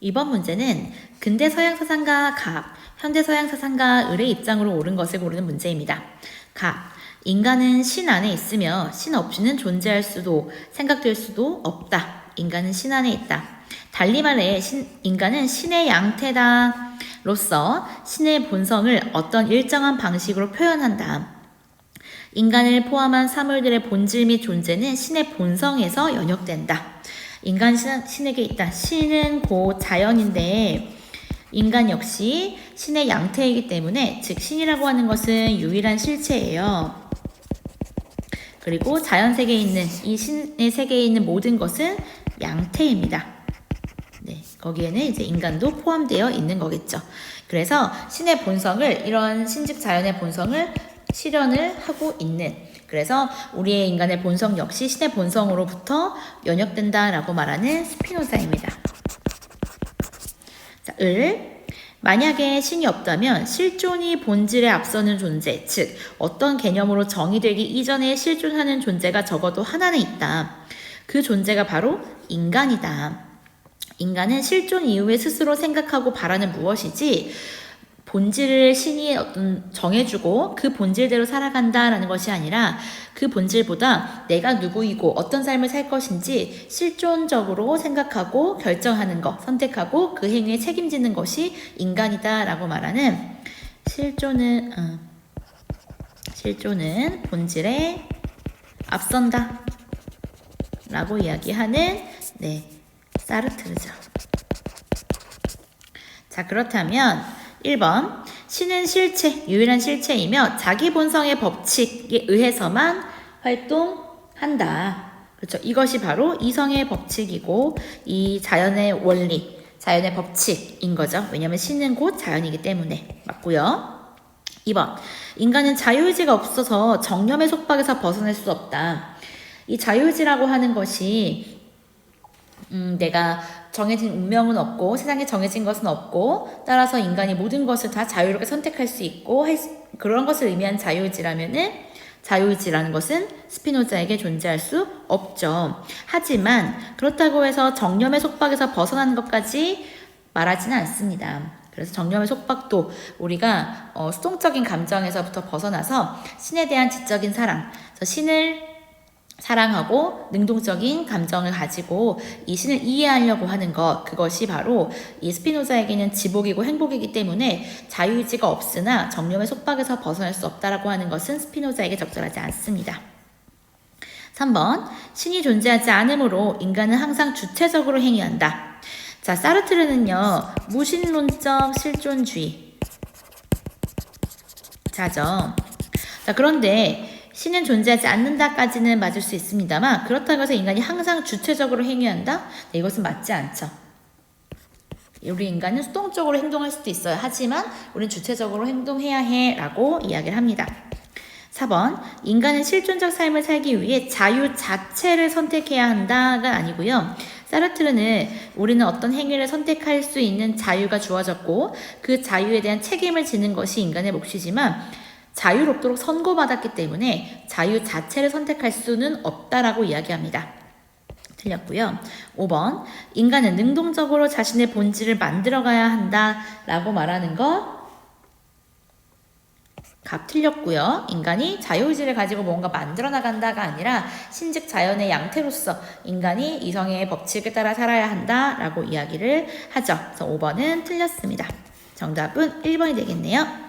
이번 문제는 근대 서양 사상가 각, 현대 서양 사상가 을의 입장으로 옳은 것을 고르는 문제입니다. 각, 인간은 신 안에 있으며 신 없이는 존재할 수도 생각될 수도 없다. 인간은 신 안에 있다. 달리 말해 신, 인간은 신의 양태다 로서 신의 본성을 어떤 일정한 방식으로 표현한다. 인간을 포함한 사물들의 본질 및 존재는 신의 본성에서 연역된다. 인간 신, 신에게 있다. 신은 곧 자연인데 인간 역시 신의 양태이기 때문에 즉 신이라고 하는 것은 유일한 실체예요. 그리고 자연 세계에 있는 이 신의 세계에 있는 모든 것은 양태입니다. 네, 거기에는 이제 인간도 포함되어 있는 거겠죠. 그래서 신의 본성을 이런 신즉 자연의 본성을 실현을 하고 있는 그래서 우리의 인간의 본성 역시 신의 본성으로부터 연역된다라고 말하는 스피노자입니다. 자, 을 만약에 신이 없다면 실존이 본질에 앞서는 존재, 즉 어떤 개념으로 정의되기 이전에 실존하는 존재가 적어도 하나는 있다. 그 존재가 바로 인간이다. 인간은 실존 이후에 스스로 생각하고 바라는 무엇이지 본질을 신이 어떤 정해주고 그 본질대로 살아간다라는 것이 아니라 그 본질보다 내가 누구이고 어떤 삶을 살 것인지 실존적으로 생각하고 결정하는 것, 선택하고 그 행위에 책임지는 것이 인간이다라고 말하는 실존은 어, 실존은 본질에 앞선다 라고 이야기하는 네 사르트르죠. 자 그렇다면 1번 신은 실체, 유일한 실체이며 자기 본성의 법칙에 의해서만 활동한다. 그렇죠. 이것이 바로 이성의 법칙이고 이 자연의 원리, 자연의 법칙인 거죠. 왜냐하면 신은 곧 자연이기 때문에 맞고요. 2번 인간은 자유의지가 없어서 정념의 속박에서 벗어날 수 없다. 이 자유의지라고 하는 것이 음, 내가 정해진 운명은 없고 세상에 정해진 것은 없고 따라서 인간이 모든 것을 다 자유롭게 선택할 수 있고 그런 것을 의미한 자유의지라면은 자유의지라는 것은 스피노자에게 존재할 수 없죠. 하지만 그렇다고 해서 정념의 속박에서 벗어나는 것까지 말하지는 않습니다. 그래서 정념의 속박도 우리가 어, 수동적인 감정에서부터 벗어나서 신에 대한 지적인 사랑, 신을 사랑하고 능동적인 감정을 가지고 이 신을 이해하려고 하는 것 그것이 바로 이 스피노자에게는 지복이고 행복이기 때문에 자유의지가 없으나 정념의 속박에서 벗어날 수 없다라고 하는 것은 스피노자에게 적절하지 않습니다. 3번 신이 존재하지 않으므로 인간은 항상 주체적으로 행위한다. 자 사르트르는요 무신론적 실존주의. 자 그런데 신은 존재하지 않는다까지는 맞을 수 있습니다만 그렇다고 해서 인간이 항상 주체적으로 행위한다? 네, 이것은 맞지 않죠. 우리 인간은 수동적으로 행동할 수도 있어요. 하지만 우리는 주체적으로 행동해야 해 라고 이야기를 합니다. 4번 인간은 실존적 삶을 살기 위해 자유 자체를 선택해야 한다가 아니고요. 사르트르는 우리는 어떤 행위를 선택할 수 있는 자유가 주어졌고 그 자유에 대한 책임을 지는 것이 인간의 몫이지만 자유롭도록 선고받았기 때문에 자유 자체를 선택할 수는 없다라고 이야기합니다. 틀렸고요. 5번 인간은 능동적으로 자신의 본질을 만들어가야 한다라고 말하는 것값 틀렸고요. 인간이 자유의지를 가지고 뭔가 만들어 나간다가 아니라 신즉 자연의 양태로서 인간이 이성의 법칙을 따라 살아야 한다라고 이야기를 하죠. 그래서 5번은 틀렸습니다. 정답은 1번이 되겠네요.